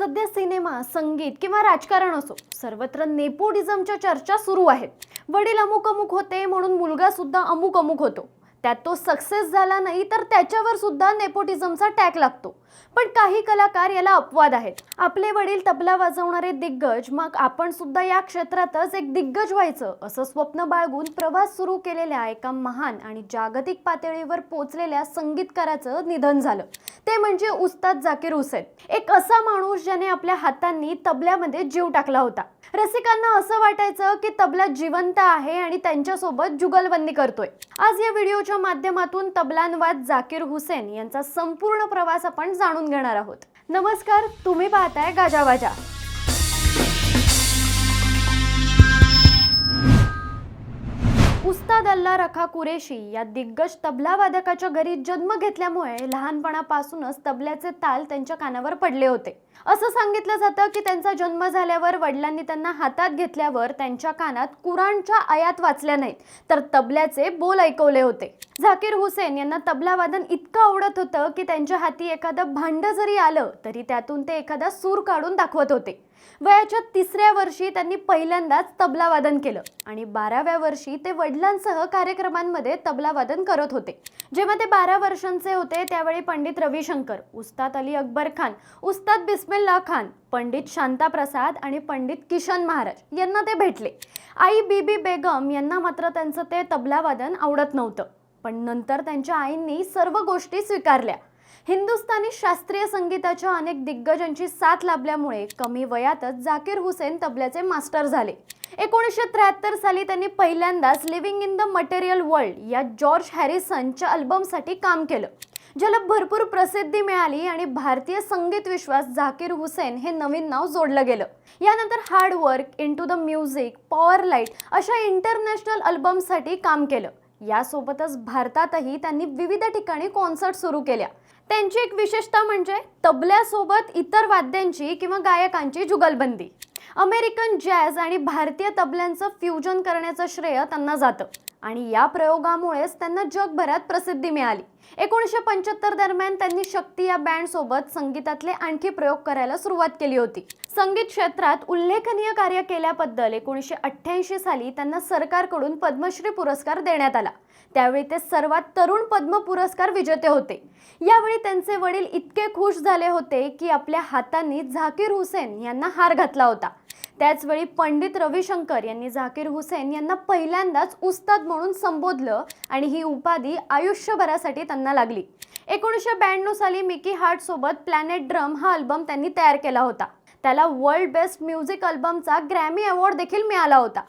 सध्या सिनेमा संगीत किंवा राजकारण असो सर्वत्र नेपोटिझमच्या चर्चा सुरू आहेत. वडील अमुक अमुक होते म्हणून मुलगा सुद्धा अमुक अमुक होतो. त्यात तो सक्सेस झाला नाही तर त्याच्यावर सुद्धा नेपोटिझमचा टॅग लागतो. पण काही कलाकार याला अपवाद आहेत. आपले वडील तबला वाजवणारे दिग्गज मग आपण सुद्धा या क्षेत्रातच एक दिग्गज व्हायचं असं स्वप्न बाळगून प्रवास सुरू केलेल्या एका महान आणि जागतिक पातळीवर पोचलेल्या संगीतकाराचं निधन झालं. ते म्हणजे उस्ताद जाकीर हुसेन. एक असा माणूस ज्याने आपल्या हातांनी तबल्यामध्ये जीव टाकला होता. रसिकांना असं वाटायचं की तबला जिवंत आहे आणि त्यांच्यासोबत जुगलबंदी करतोय. आज या व्हिडिओच्या माध्यमातून तबलानवाद जाकीर हुसेन यांचा संपूर्ण प्रवास आपण जाणून घेणार आहोत. नमस्कार तुम्ही पाहताय गाजावाजा. उस्ताद अल्ला रखा कुरेशी या दिग्गज तबला वादकाच्या घरी जन्म घेतल्यामुळे लहानपणापासूनच तबल्याचे ताल त्यांच्या कानावर पडले होते. असं सांगितलं जातं की त्यांचा जन्म झाल्यावर वडिलांनी त्यांना हातात घेतल्यावर त्यांच्या कानात कुराणच्या आयात वाचल्या नाहीत तर तबल्याचे बोल ऐकवले होते. झाकीर हुसेन यांना तबला वादन इतकं आवडत होतं की त्यांच्या हाती एखादं भांड जरी आलं तरी त्यातून ते एखादा सूर काढून दाखवत होते. वयाच्या तिसऱ्या वर्षी त्यांनी पहिल्यांदाच तबलावादन केलं आणि बाराव्या वर्षी ते वडिलांसह कार्यक्रमांमध्ये तबलावादन करत होते. जेव्हा ते बारा वर्षांचे होते त्यावेळी पंडित रविशंकर उस्ताद अली अकबर खान उस्ताद बिस्मिल्ला खान पंडित शांता प्रसाद आणि पंडित किशन महाराज यांना ते भेटले. आई बीबी बेगम यांना मात्र त्यांचं ते तबलावादन आवडत नव्हतं. पण नंतर त्यांच्या आईंनी सर्व गोष्टी स्वीकारल्या. हिंदुस्थानी शास्त्रीय संगीताच्या अनेक दिग्गजांची साथ लाभल्यामुळे कमी वयातच झाकीर हुसेन तबल्याचे मास्टर झाले. एकोणीसशे त्र्याहत्तर साली त्यांनी पहिल्यांदाच living in the material world या जॉर्ज हॅरिसनच्या अल्बमसाठी काम केलं ज्याला भरपूर प्रसिद्धी मिळाली आणि भारतीय संगीत विश्वास झाकीर हुसेन हे नवीन नाव जोडलं गेलं. यानंतर hard work in to the music power light अशा इंटरनॅशनल अल्बमसाठी काम केलं. यासोबतच भारतातही त्यांनी विविध ठिकाणी कॉन्सर्ट सुरू केल्या. त्यांची एक विशेषता म्हणजे तबल्यासोबत इतर वाद्यांची किंवा गायकांची जुगलबंदी. अमेरिकन जॅझ आणि भारतीय तबल्यांचं फ्युजन करण्याचं श्रेय त्यांना जातं. आणि या प्रयोगामुळेच त्यांना जगभरात प्रसिद्धी मिळाली. एकोणीसशे पंच्याहत्तर दरम्यान त्यांनी शक्ती या बँडसोबत संगीतातले आणखी प्रयोग करायला सुरुवात केली होती. संगीत क्षेत्रात उल्लेखनीय कार्य केल्याबद्दल एकोणीसशे अठ्ठ्याऐंशी साली त्यांना सरकारकडून पद्मश्री पुरस्कार देण्यात आला. त्यावेळी ते सर्वात तरुण पद्म पुरस्कार विजेते होते. यावेळी त्यांचे वडील इतके खुश झाले होते की आपल्या हातांनी झाकीर हुसेन यांना हार घातला होता. त्याचवेळी पंडित रविशंकर यांनी झाकीर हुसेन यांना पहिल्यांदाच उस्ताद म्हणून संबोधलं आणि ही उपाधी आयुष्यभरासाठी त्यांना लागली. एकोणीसशे ब्याण्णव साली मिकी हार्टसोबत प्लॅनेट ड्रम हा अल्बम त्यांनी तयार केला होता. त्याला वर्ल्ड बेस्ट म्युझिक अल्बमचा ग्रॅमी अवॉर्ड देखील मिळाला होता.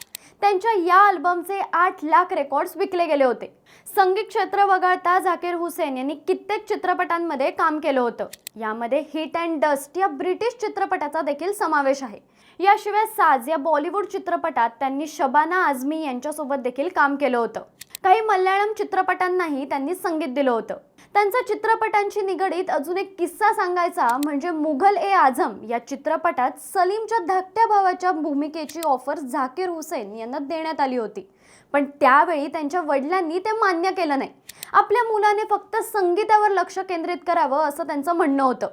त्यांच्या या अल्बमचे आठ लाख रेकॉर्ड्स विकले गेले होते. संगीत क्षेत्र वगळता झाकीर हुसेन यांनी कित्येक चित्रपटांमध्ये काम केलं होतं. यामध्ये हिट अँड डस्ट या ब्रिटिश चित्रपटाचा देखील समावेश आहे. याशिवाय साज या बॉलिवूड चित्रपटात त्यांनी शबाना आझमी यांच्यासोबत देखील काम केलं होतं. काही मल्याळम चित्रपटांनाही त्यांनी संगीत दिलं होतं. त्यांचा चित्रपटांशी निगडीत अजून एक किस्सा सांगायचा म्हणजे मुघल ए आझम या चित्रपटात सलीमच्या धाकट्या भावाच्या भूमिकेची ऑफर झाकीर हुसेन यांना देण्यात आली होती. पण त्यावेळी त्यांच्या वडिलांनी ते मान्य केलं नाही. आपल्या मुलाने फक्त संगीतावर लक्ष केंद्रित करावं असं त्यांचं म्हणणं होतं.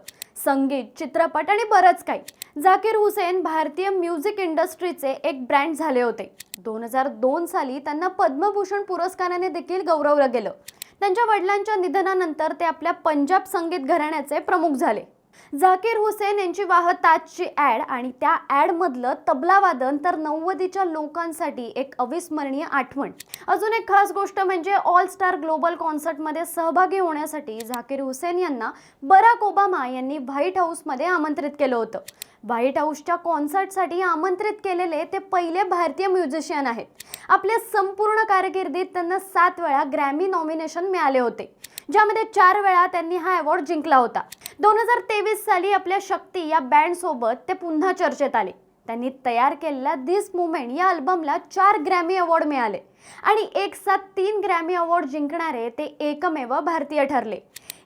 संगीत चित्रपट आणि बरंच काही. झाकीर हुसेन भारतीय म्युझिक इंडस्ट्रीचे एक ब्रँड झाले होते. दोन हजार दोन साली त्यांना पद्मभूषण पुरस्काराने देखील गौरवलं गेलं. त्यांच्या वडिलांच्या निधनानंतर ते आपल्या पंजाब संगीत घराण्याचे प्रमुख झाले. झाकीर हुसेन यांची वाहताजची ॲड आणि त्या ॲडमधलं तबला वादन तर नव्वदीच्या लोकांसाठी एक अविस्मरणीय आठवण. अजून एक खास गोष्ट म्हणजे ऑल स्टार ग्लोबल कॉन्सर्टमध्ये सहभागी होण्यासाठी झाकीर हुसेन यांना बराक ओबामा यांनी व्हाईट हाऊसमध्ये आमंत्रित केलं होतं. व्हाईट हाऊसच्या कॉन्सर्टसाठी आमंत्रित केलेले ते पहिले भारतीय म्युझिशियन आहेत. आपल्या संपूर्ण कारकिर्दीत त्यांना सात वेळा ग्रॅमी नॉमिनेशन मिळाले होते ज्यामध्ये चार वेळा त्यांनी हा अवॉर्ड जिंकला होता. दोन हजार तेवीस साली आपल्या शक्ती या बँडसोबत ते पुन्हा चर्चेत आले. त्यांनी तयार केलेल्या दिस मुमेंट या अल्बमला चार ग्रॅमी अवॉर्ड मिळाले आणि एक साथ तीन ग्रॅमी अवॉर्ड जिंकणारे ते एकमेव भारतीय ठरले.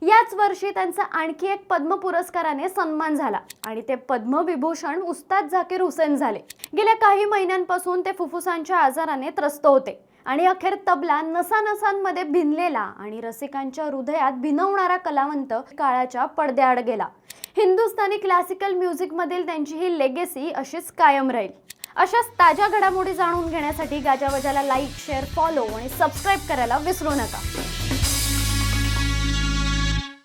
याच वर्षी त्यांचा आणखी एक पद्म पुरस्काराने सन्मान झाला आणि ते पद्मविभूषण उस्ताद झाकीर हुसेन झाले. गेल्या काही महिन्यांपासून ते फुफ्फुसांच्या आजाराने त्रस्त होते आणि अखेर तबला नसानसांमध्ये भिनलेला आणि रसिकांच्या हृदयात भिनवणारा कलावंत काळाच्या पडद्याआड गेला. हिंदुस्थानी क्लासिकल म्युझिकमधील त्यांची ही लेगेसी अशीच कायम राहील. अशाच ताज्या घडामोडी जाणून घेण्यासाठी गाजावाजाला लाईक शेअर फॉलो आणि सबस्क्राईब करायला विसरू नका.